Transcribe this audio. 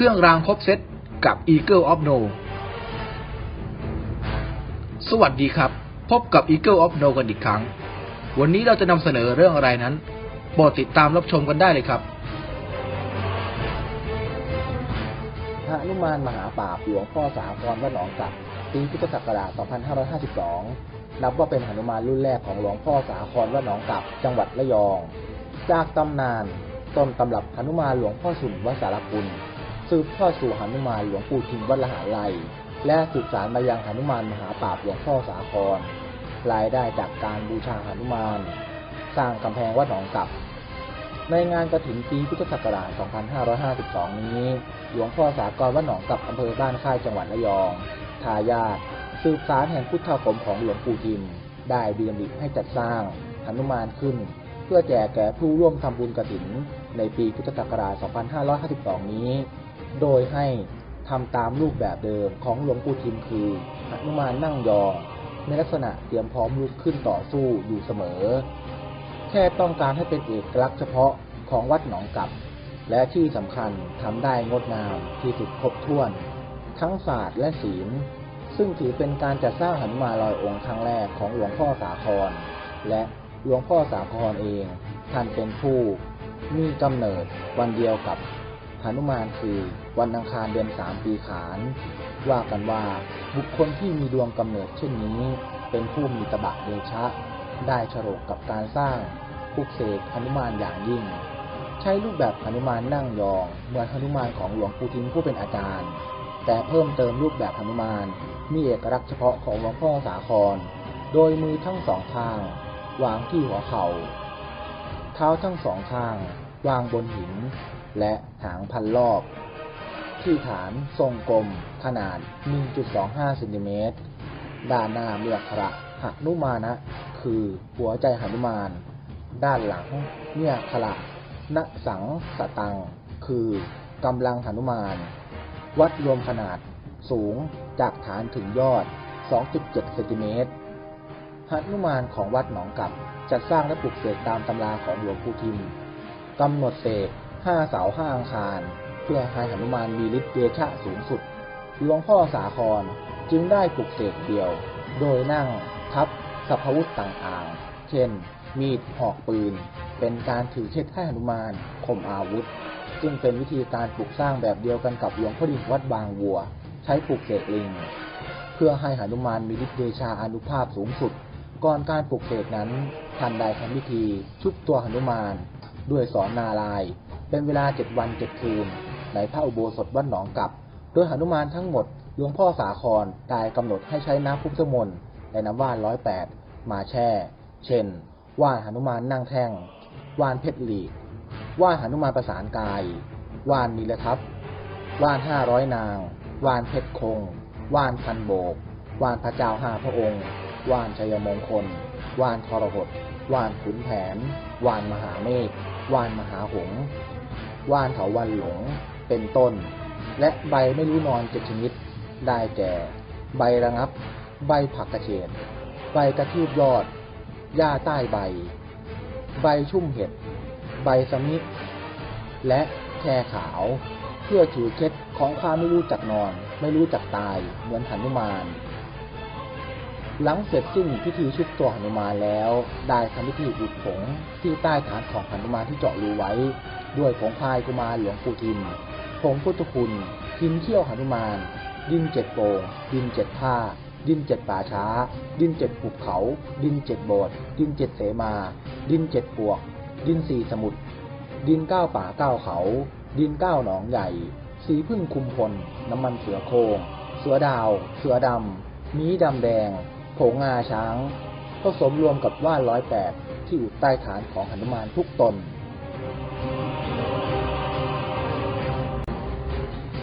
เครื่องรางครบเซตกับ Eagle of No สวัสดีครับ พบกับ Eagle of No กันอีกครั้ง วันนี้เราจะนำเสนอเรื่องอะไรนั้นโปรดติดตามรับชมกันได้เลยครับพระนุมานมหาปราบหลวงพ่อสาครวัดหนองจับปีพุทธศักราช 2552 นับว่าเป็นหนุมานรุ่นแรกของหลวงพ่อสาครวัดหนองกับจังหวัดระยอง จากตำนานต้นตำรับหนุมานหลวงพ่อสุนวัดสารกุล สืบทอดสู่หนุมานหลวงปู่ทิมวัดละหาไลยและสืบสานมายังหนุมานมหาปราบหลวงพ่อสาคร รายได้จากการบูชาหนุมาน สร้างกำแพงวัดหนองกับ ในงานกระถิ่นปีพุทธศักราช 2552 นี้ หลวงพ่อสากรวัดหนองกับอำเภอบ้านค่ายจังหวัดระยอง ทายาทสืบสารแห่งพุทธคมของหลวงปู่ทิม ได้ดีดำริให้จัดสร้างหนุมานขึ้น เพื่อแจกแก่ผู้ร่วมทำบุญกระถินในปีพุทธศักราช 2552 นี้ โดยให้ทำตามรูปแบบเดิมของหลวงปู่ทิมคือหนุมานนั่งยองในลักษณะเตรียมพร้อมลุกขึ้นต่อสู้อยู่เสมอ แค่ต้องการให้เป็นเอกลักษณ์เฉพาะของวัดหนองกับ และที่สำคัญทำได้งดงามที่สุดครบถ้วน ทั้งศาสตร์และศีล ซึ่งถือเป็นการจัดสร้างหันมาลอยองค์ครั้งแรกของหลวงพ่อสาคร และหลวงพ่อสาครเองท่านเป็นผู้มีกำเนิดวันเดียวกับ หนุมานคือวันอังคารเดือนสามปีขาน ว่ากันว่าบุคคลที่มีดวงกำเนิดเช่นนี้ เป็นผู้มีตบะเดชะ ได้ฉลกกับการสร้างปลุกเสกหนุมานอย่างยิ่ง ใช้รูปแบบหนุมานนั่งยอง เหมือนหนุมานของหลวงปู่ทิมผู้เป็นอาจารย์ แต่เพิ่มเติมรูปแบบหนุมาน มีเอกลักษณ์เฉพาะของหลวงพ่อสาคร โดยมือทั้งสองข้าง วางที่หัวเขา่า เท้าทั้งสองข้าง วางบนหิน และหางพันรอบ ที่ฐานทรงกลม ขนาด 1.25เซนติเมตร ด้านหน้าเมียขระหนุมานะ คือหัวใจหนุมาน ด้านหลังเนี่ยขระนสังสตัง คือกำลังหนุมาน วัดรวมขนาดสูงจากฐานถึงยอด 2.7 เซนติเมตรหนุมานของวัดหนองกับจัดสร้างและปลูกเสกตามตำราของหลวงปู่ทิมกำหนดเสก ห้าเสาห้าอังคาร เพื่อให้หนุมานมีฤทธิ์เดชะสูงสุด หลวงพ่อสาครจึงได้ปลุกเสกเดียว โดยนั่งทับสัพวุธต่างๆ เช่น มีดหอกปืน เป็นการถือเช็ดให้หนุมานข่มอาวุธ ซึ่งเป็นวิธีการปลูกสร้างแบบเดียวกันกับหลวงพ่อดินวัดบางวัว ใช้ปลูกเสกลิง เพื่อให้หนุมานมีฤทธิ์เดชาอนุภาพสูงสุด ก่อนการปลูกเสกนั้นท่านได้ทำพิธีชุบตัวหนุมาน ด้วยสอนนารายณ์ เป็นเวลาเจ็ดวันเจ็ดคืน ในพระอุโบสถวัดหนองกับ โดยหนุมานทั้งหมดหลวงพ่อสาครได้กำหนดให้ใช้น้ำพุทธมนต์และน้ำว่านร้อยแปดมาแช่ เช่น ว่านหนุมานนั่งแท่ง ว่านเพชรหลีก ว่านหนุมานประสานกาย ว่านนิลทัพว่านห้าร้อยนาง ว่านเพชรคง ว่านพันโบก ว่านพระเจ้าห้าพระองค์ ว่านชัยมงคล ว่านทรหดว่านขุนแผน ว่านมหาเมฆ ว่านมหาหง ว่านเถาวันหลงเป็นต้น และใบไม่รู้นอนเจ็ดชนิด ได้แก่ ใบระงับ ใบผักกระเฉดใบกระทืบยอด หญ้าใต้ใบ ใบชุ่มเห็ด ใบสมิธและแค่ขาว เพื่อถือเคล็ดของความไม่รู้จักนอน ไม่รู้จักตายเหมือนหนุมานหลังเสร็จสิ้นพิธีชุบตัวหนุมานแล้ว ได้ทำพิธีอุดผงที่ใต้ฐานของหนุมานที่เจาะรูไว้ ด้วยผงพายกุมารหลวงปู่ทิมผงพุทธคุณดินเขี้ยวหนุมาน ดินเจ็ดโป่งดินเจ็ดท่า ดินเจ็ดป่าช้า ดินเจ็ดภูเขา ดินเจ็ดโบสถ์ดินเจ็ดเสมา ดินเจ็ดปวก ดินสี่สมุทรดินเก้าป่าเก้าเขา ดินเก้าหนองใหญ่ สีพึ่งคุมพล น้ำมันเสือโคงเสือดาว เสือดำ มีดำแดงผงงาช้าง ผสมรวมกับว่านร้อยแปดที่อยู่ใต้ฐานของหนุมานทุกตน